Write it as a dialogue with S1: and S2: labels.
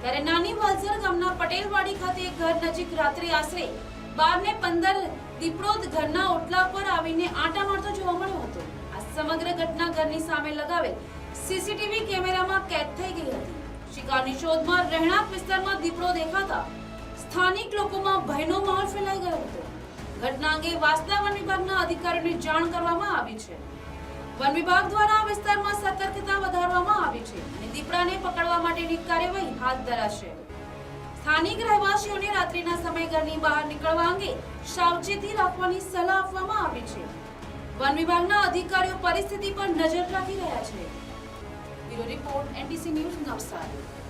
S1: ત્યારે નાની વાલસર ગામના પટેલવાડી ખાતે એક ઘર નજીક રાત્રે આશરે બાર ને પંદર દીપડો ઘરના ઓટલા પર આવીને આંટા મારતો જોવા મળ્યો હતો. આ સમગ્ર ઘટના ઘરની સામે લગાવેલ સીસીટીવી કેમેરામાં કેદ થઈ ગઈ હતી. શિકારની શોધમાં રહેણાંક વિસ્તારમાં દીપડો દેખાતા સ્થાનિક લોકોમાં ભયનો માહોલ ફેલાઈ ગયો હતો. ઘટના અંગે વાંસદા વન વિભાગના અધિકારીઓને જાણ કરવામાં આવી છે. વન વિભાગ દ્વારા આ વિસ્તારમાં સતર્કતા વધારવામાં આવી છે અને દીપડાને પકડવા માટેની કાર્યવાહી હાથ ધરાશે. સ્થાનિક રહેવાસીઓને રાત્રિના સમય ઘરની બહાર નીકળવા અંગે સાવચેતી રાખવાની સલાહ આપવામાં આવી છે. વન વિભાગના અધિકારીઓ પરિસ્થિતિ પર નજર રાખી રહ્યા છે. report, NDC News, Navsari.